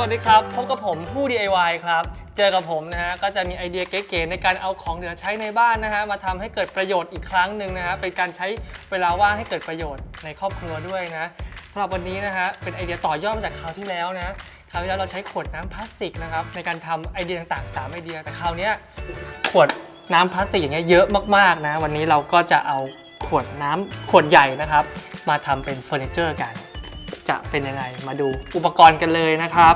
สวัสดีครับ พบกับผมผู้ DIY ครับ เจอกับผมนะฮะ ก็จะมีไอเดียเก๋ๆในการเอาของเหลือใช้ในบ้านนะฮะ มาทำให้เกิดประโยชน์อีกครั้งหนึ่งนะฮะ เป็นการใช้เวลาว่างให้เกิดประโยชน์ในครอบครัวด้วยนะสำหรับวันนี้นะฮะ เป็นไอเดียต่อยอดมาจากคราวที่แล้วนะ คราวที่แล้วเราใช้ขวดน้ำพลาสติกนะครับในการทำไอเดียต่างๆ 3 ไอเดีย แต่คราวนี้ขวดน้ำพลาสติกอย่างเงี้ยเยอะมากๆนะ วันนี้เราก็จะเอาขวดน้ำขวดใหญ่นะครับ มาทำเป็นเฟอร์นิเจอร์กัน จะเป็นยังไงมาดูอุปกรณ์กันเลยนะครับ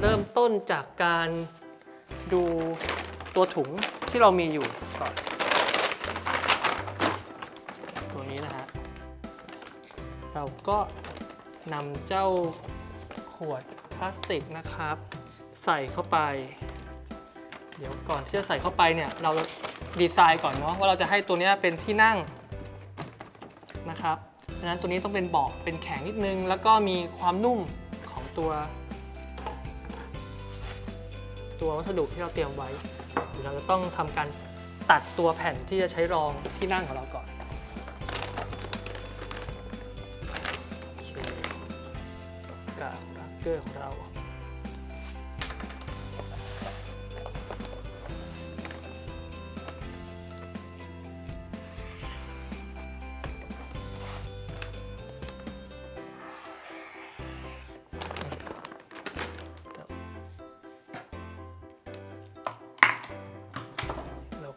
เริ่มต้นจากการดูตัวถุงที่เรามีอยู่ก่อน ตัวนี้นะฮะ เราก็นำเจ้าขวดพลาสติกนะครับ ใส่เข้าไป เดี๋ยวก่อนที่จะใส่เข้าไปเนี่ย เราดีไซน์ก่อนเนาะว่าเราจะให้ตัวนี้เป็นที่นั่งนะครับดังนั้นตัวนี้ต้องเป็นเบาะเป็นแข็งนิดนึง แล้วก็มีความนุ่มของตัว ตัววัสดุที่เราเตรียมไว้เดี๋ยวเราจะต้องทำการตัดตัวแผ่นที่จะใช้รองที่นั่งของเราก่อนกับรักเกอร์ของเรา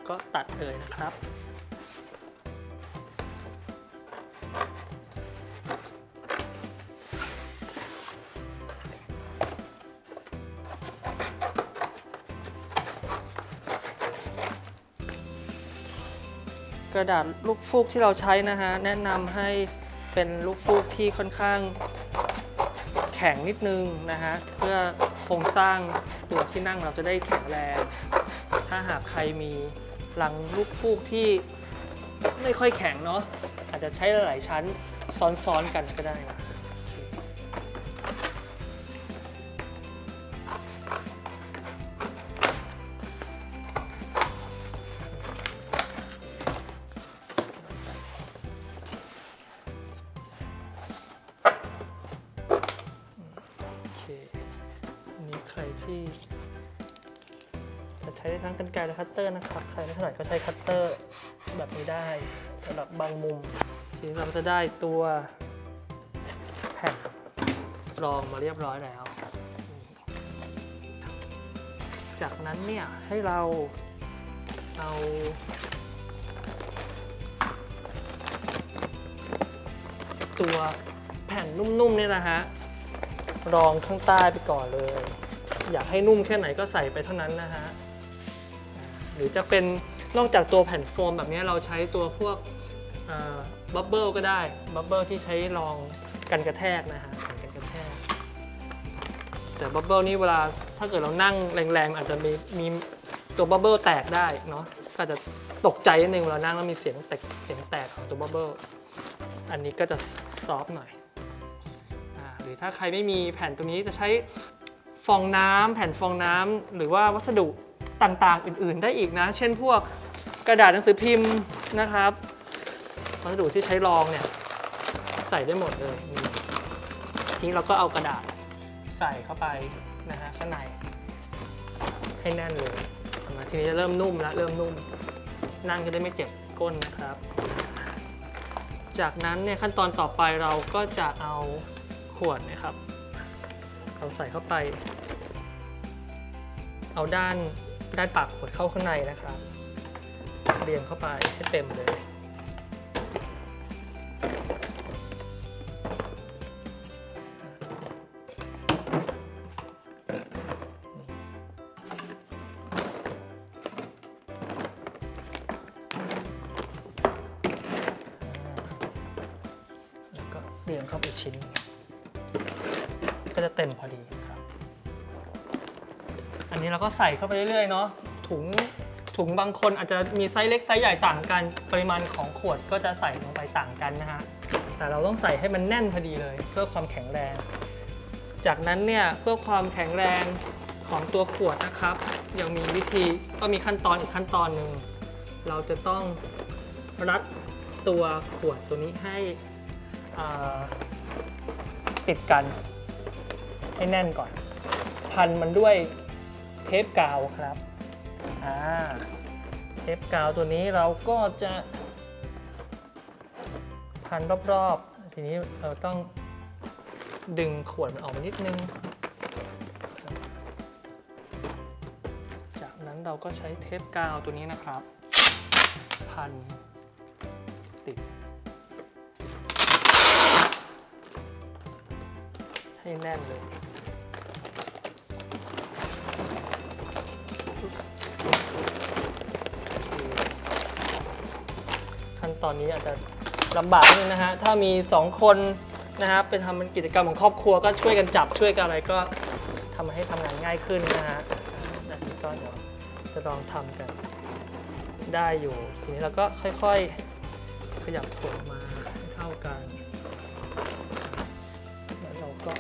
ก็ตัดเลยนะครับ กระดาษลูกฟูกที่เราใช้นะฮะ แนะนำให้เป็นลูกฟูกที่ค่อนข้างแข็งนิดนึงนะฮะเพื่อโครงสร้างตัวที่นั่งเราจะได้แข็งแรง ถ้าหากใครมี ลังลูกฟูกที่ไม่ค่อยแข็งเนาะอาจจะใช้หลายๆชั้นซ้อนๆกันก็ได้นะ ใช้ได้ทั้งกันไกรและคัตเตอร์นะครับ ใครไม่ถนัดก็ใช้คัตเตอร์แบบนี้ได้สำหรับบางมุม ทีนี้เราจะได้ตัวแผ่นรองมาเรียบร้อยแล้ว จากนั้นเนี่ยให้เราเอาตัวแผ่นนุ่มๆเนี่ยนะฮะรองข้างใต้ไปก่อนเลย อยากให้นุ่มแค่ไหนก็ใส่ไปเท่านั้นนะฮะ หรือจะเป็นนอกจากตัวแผ่นโฟมแบบนี้เราใช้ตัวพวกบับเบิลก็ได้บับเบิลที่ใช้รองกันกระแทกนะฮะกันกระแทก แต่บับเบิลนี่เวลาถ้าเกิดเรานั่งแรงๆ อาจจะมีมีตัวบับเบิลแตกได้เนาะก็จะตกใจนิดนึงเวลานั่งแล้วมีเสียงแตกเสียงแตกของตัวบับเบิลอันนี้ก็จะซอฟต์หน่อยอหรือถ้าใครไม่มีแผ่นตรงนี้จะใช้ฟองน้ำแผ่นฟองน้ำหรือว่าวัสดุ ต่างๆ อื่นๆ ได้อีกนะ เช่นพวกกระดาษหนังสือพิมพ์นะครับวัสดุที่ใช้รองเนี่ยใส่ได้หมดเลยทีนี้เราก็เอากระดาษใส่เข้าไปนะฮะข้างในให้แน่นเลยทีนี้จะเริ่มนุ่มแล้วเริ่มนุ่ม นั่งจะได้ไม่เจ็บก้นนะครับ จากนั้นเนี่ยขั้นตอนต่อไปเราก็จะเอาขวดนะครับ เราใส่เข้าไป เอาด้าน ได้ปากขวดเข้าข้างในนะครับ เรียงเข้าไปให้เต็มเลย แล้วก็เรียงเข้าไปชิ้น ก็จะเต็มพอดี นนี้เราก็ใส่เข้าไปเรื่อยๆเนาะถุงถุงบางคนอาจจะมีไซส์เล็กไซส์ใหญ่ต่างกัน ปริมาณของขวดก็จะใส่ลงไปต่างกันนะฮะแต่เราต้องใส่ให้มันแน่นพอดีเลย เพื่อความแข็งแรง จากนั้นเนี่ยเพื่อความแข็งแรงของตัวขวดนะครับ ยังมีวิธีก็มีขั้นตอนอีกขั้นตอนหนึ่งเราจะต้องรัดตัวขวดตัวนี้ให้ติดกันให้แน่นก่อน พันมันด้วย เทปกาวครับอ่าเทปกาวตัวนี้เราก็จะพันรอบๆ ทีนี้เราต้องดึงขวดมันออกมานิดนึง จากนั้นเราก็ใช้เทปกาวตัวนี้นะครับ พันติด ให้แน่นเลย ตอนนี้อาจจะลำบากนิดนะฮะ ถ้ามี 2 คนนะฮะเป็นทำเป็นกิจกรรมของครอบครัวก็ช่วยกันจับช่วยกันอะไรก็ทำให้ทำงานง่ายขึ้นนะฮะอันนี้ก็เดี๋ยวจะลองทำกัน ได้อยู่ ทีนี้เราก็ค่อยๆ ขยับขวดมาให้เท่ากัน แล้วเราก็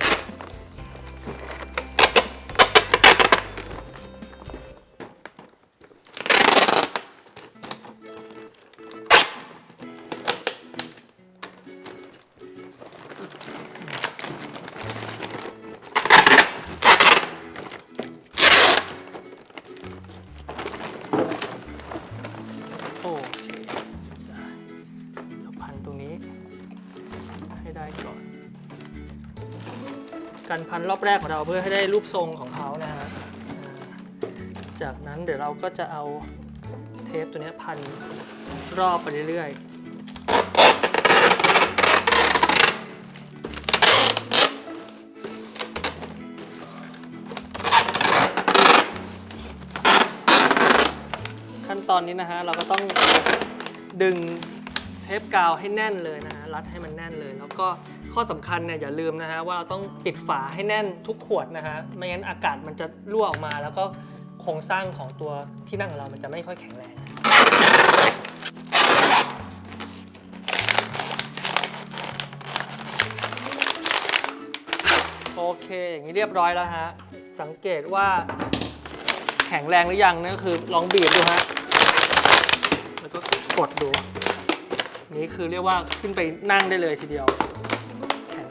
การพันรอบแรกของเราเพื่อให้ได้รูปทรงของเขานะฮะจากนั้นเดี๋ยวเราก็จะเอาเทปตัวนี้พันรอบไปเรื่อยๆขั้นตอนนี้นะฮะเราก็ต้องดึงเทปกาวให้แน่นเลยนะฮะรัดให้มันแน่นเลย แล้วก็ ข้อสำคัญเนี่ยอย่าลืมนะฮะว่าเราต้องปิดฝาให้แน่นทุกขวดนะฮะไม่งั้นอากาศมันจะรั่วออกมาแล้วก็โครงสร้างของตัวที่นั่งของเรามันจะไม่ค่อยแข็งแรงโอเค อย่างนี้เรียบร้อยแล้วฮะ สังเกตว่าแข็งแรงหรือยังนั่นก็คือลองบีบดูฮะ แล้วก็กดดู นี่คือเรียกว่าขึ้นไปนั่งได้เลยทีเดียว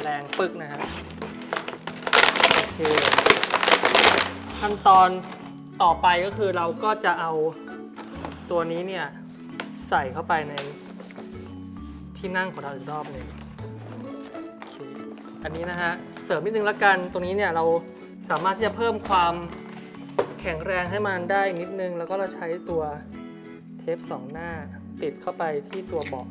แรงปึกนะฮะโอเคขั้นตอนต่อไปก็คือเราก็จะเอาตัวนี้เนี่ย ใส่เข้าไปในที่นั่งของเราอีกรอบหนึ่งอันนี้นะฮะ เสริมนิดนึงละกันตรงนี้เนี่ยเราสามารถที่จะเพิ่มความแข็งแรงให้มันได้นิดนึง แล้วก็เราใช้ตัวเทปสองหน้าติดเข้าไปที่ตัวเบาะ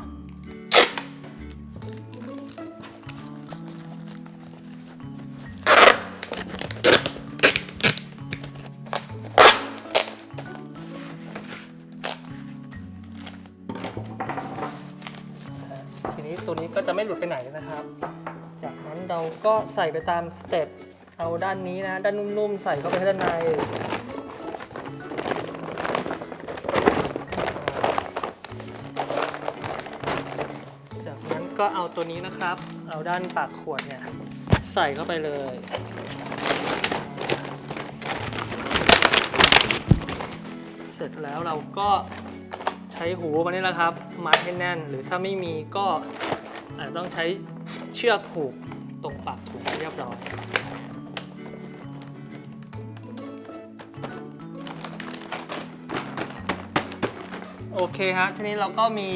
ตัวนี้ก็จะไม่หลุดไปไหนนะครับ จากนั้นเราก็ใส่ไปตามสเต็ปเอาด้านนี้นะ ด้านนุ่มๆ ใส่เข้าไปให้ด้านในจากนั้นก็เอาตัวนี้นะครับ เอาด้านปากขวดเนี่ยใส่เข้าไปเลยเสร็จแล้วเราก็ใช้หูมันนี่แหละครับมัดให้แน่น หรือถ้าไม่มีก็ อาจจะต้องใช้เชือกผูกตรงปากถุงให้เรียบร้อย โอเคฮะ ทีนี้เราก็มี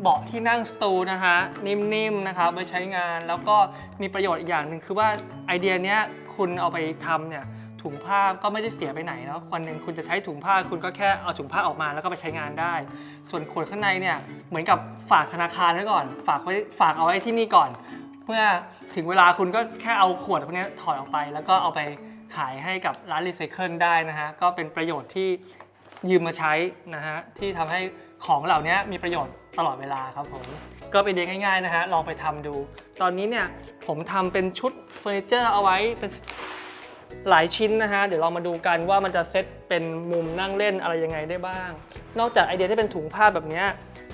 เบาะที่นั่งสตูนะฮะ นิ่มๆนะครับไว้ใช้งานแล้วก็มีประโยชน์อีกอย่างหนึ่งคือว่าไอเดียเนี้ยคุณเอาไปทำเนี่ย ถุงผ้าก็ไม่ได้เสียไปไหนแล้ววันหนึ่งคุณจะใช้ถุงผ้าคุณก็แค่เอาถุงผ้าออกมาแล้วก็ไปใช้งานได้ ส่วนขวดข้างในเนี่ยเหมือนกับฝากธนาคารไว้ก่อน ฝากไว้ฝากเอาไว้ที่นี่ก่อน เมื่อถึงเวลาคุณก็แค่เอาขวดพวกนี้ถอดออกไป แล้วก็เอาไปขายให้กับร้านรีไซเคิลได้นะฮะก็เป็นประโยชน์ที่ยืมมาใช้นะฮะที่ทำให้ของเหล่านี้มีประโยชน์ตลอดเวลาครับผมก็เป็นเด็กง่ายๆนะฮะลองไปทำดู ตอนนี้เนี่ยผมทำเป็นชุดเฟอร์นิเจอร์เอาไว้เป็น หลายชิ้นนะฮะ เดี๋ยวเรามาดูกันว่ามันจะเซตเป็นมุมนั่งเล่นอะไรยังไงได้บ้าง นอกจากไอเดียที่เป็นถุงผ้าแบบนี้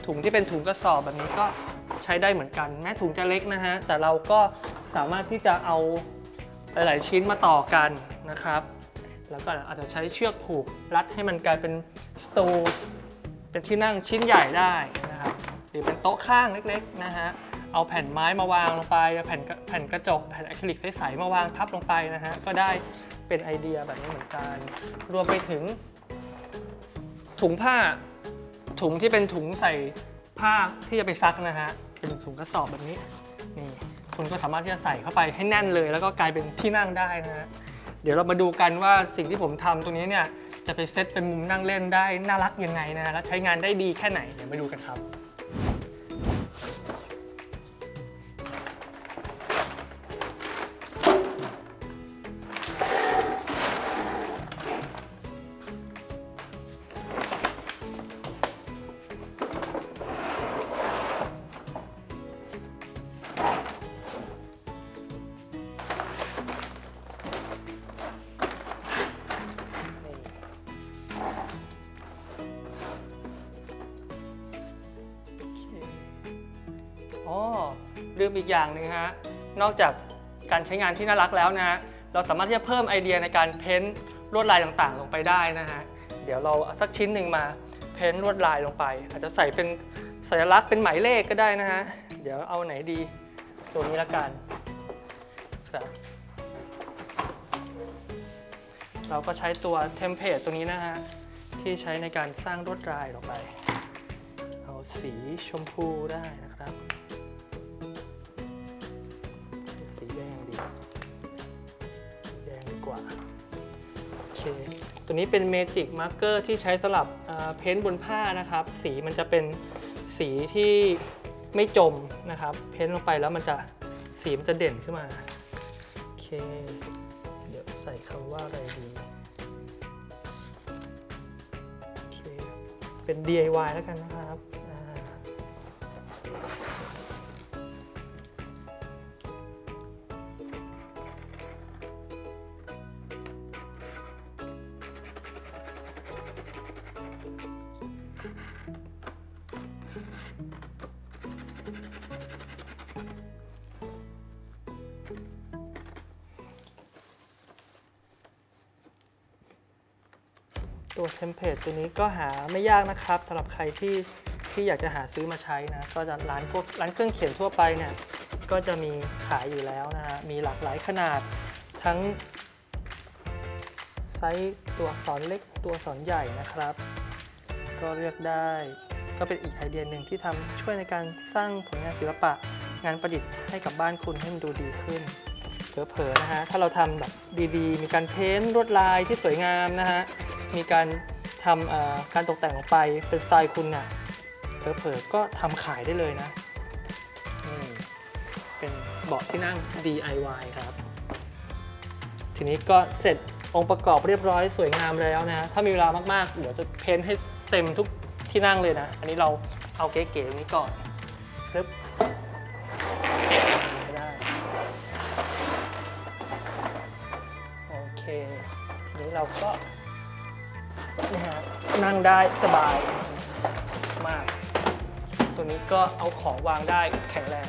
ถุงที่เป็นถุงกระสอบแบบนี้ก็ใช้ได้เหมือนกัน แม้ถุงจะเล็กนะฮะ แต่เราก็สามารถที่จะเอาหลาย ๆ ชิ้นมาต่อกันนะครับ แล้วก็อาจจะใช้เชือกผูกรัดให้มันกลายเป็นสตูเป็นที่นั่งชิ้นใหญ่ได้นะครับหรือเป็นโต๊ะข้างเล็ก ๆ นะฮะ เอาแผ่นไม้มาวางลงไปแผ่นแผ่นกระจกแผ่นอะคริลิกใสๆมาวางทับลงไปนะฮะก็ได้เป็นไอเดียแบบนี้เหมือนกัน รวมไปถึง ถุงผ้าถุงที่เป็นถุงใส่ผ้าที่จะไปซักนะฮะเป็นถุงกระสอบแบบนี้นี่คุณก็สามารถที่จะใส่เข้าไปให้แน่นเลย แล้วก็กลายเป็นที่นั่งได้นะฮะเดี๋ยวเรามาดูกันว่าสิ่งที่ผมทำตรงนี้เนี่ยจะไปเซตเป็นมุมนั่งเล่นได้น่ารักยังไงนะฮะและใช้งานได้ดีแค่ไหนเดี๋ยวมาดูกันครับ อ๋อลืมอีกอย่างหนึ่งฮะ นอกจากการใช้งานที่น่ารักแล้วนะฮะ เราสามารถที่จะเพิ่มไอเดียในการเพ้นท์ลวดลายต่างๆ ลงไปได้นะฮะ เดี๋ยวเราเอาสักชิ้นหนึ่งมาเพ้นท์ลวดลายลงไป อาจจะใส่เป็นสัญลักษณ์เป็นหมายเลขก็ได้นะฮะ เดี๋ยวเอาไหนดีตัวนี้ละกันเราก็ใช้ตัวเทมเพลตตัวนี้นะฮะ ที่ใช้ในการสร้างลวดลายลงไป เอาสีชมพูได้นะครับ นี้เป็นเมจิกมาร์กเกอร์ที่ใช้สำหรับเพ้นท์บนผ้านะครับ สีมันจะเป็นสีที่ไม่จมนะครับ เพ้นท์ลงไปแล้วมันจะสีมันจะเด่นขึ้นมา โอเค เดี๋ยวใส่คำว่าอะไรดี โอเค เป็น DIY แล้วกันนะครับ ตัวเทมเพลตตัวนี้ก็หาไม่ยากนะครับสำหรับใครที่ที่อยากจะหาซื้อมาใช้นะ ก็จะร้านพวกร้านเครื่องเขียนทั่วไปเนี่ยก็จะมีขายอยู่แล้วนะฮะมีหลากหลายขนาดทั้งไซส์ตัวอักษรเล็กตัวอักษรใหญ่นะครับ ก็เลือกได้ก็เป็นอีกไอเดียหนึ่งที่ทำช่วยในการสร้างผลงานศิลปะงานประดิษฐ์ให้กับบ้านคุณให้มันดูดีขึ้นเผลอๆนะฮะถ้าเราทำแบบดีๆ มีการเพ้นท์ลวดลายที่สวยงามนะฮะ มีการทำการตกแต่งลงไปเป็นสไตล์คุณน่ะเผลอๆก็ทำขายได้เลยนะเป็นเบาะที่นั่ง DIY ครับ ทีนี้ก็เสร็จองค์ประกอบเรียบร้อยสวยงามแล้วนะ ถ้ามีเวลามาก ๆ เดี๋ยวจะเพ้นท์ให้เต็มทุกที่นั่งเลยนะ อันนี้เราเอาเก๋ๆตรงนี้ก่อนปึ๊บไม่ได้โอเค ทีนี้เราก็ นั่งได้สบายมาก ตัวนี้ก็เอาของวางได้แข็งแรง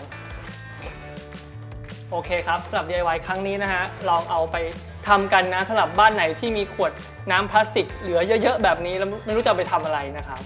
โอเคครับสำหรับ DIY ครั้งนี้นะฮะ ลองเอาไปทำกันนะสำหรับบ้านไหนที่มีขวดน้ำพลาสติกเหลือเยอะๆแบบนี้แล้วไม่รู้จะไปทำอะไรนะครับ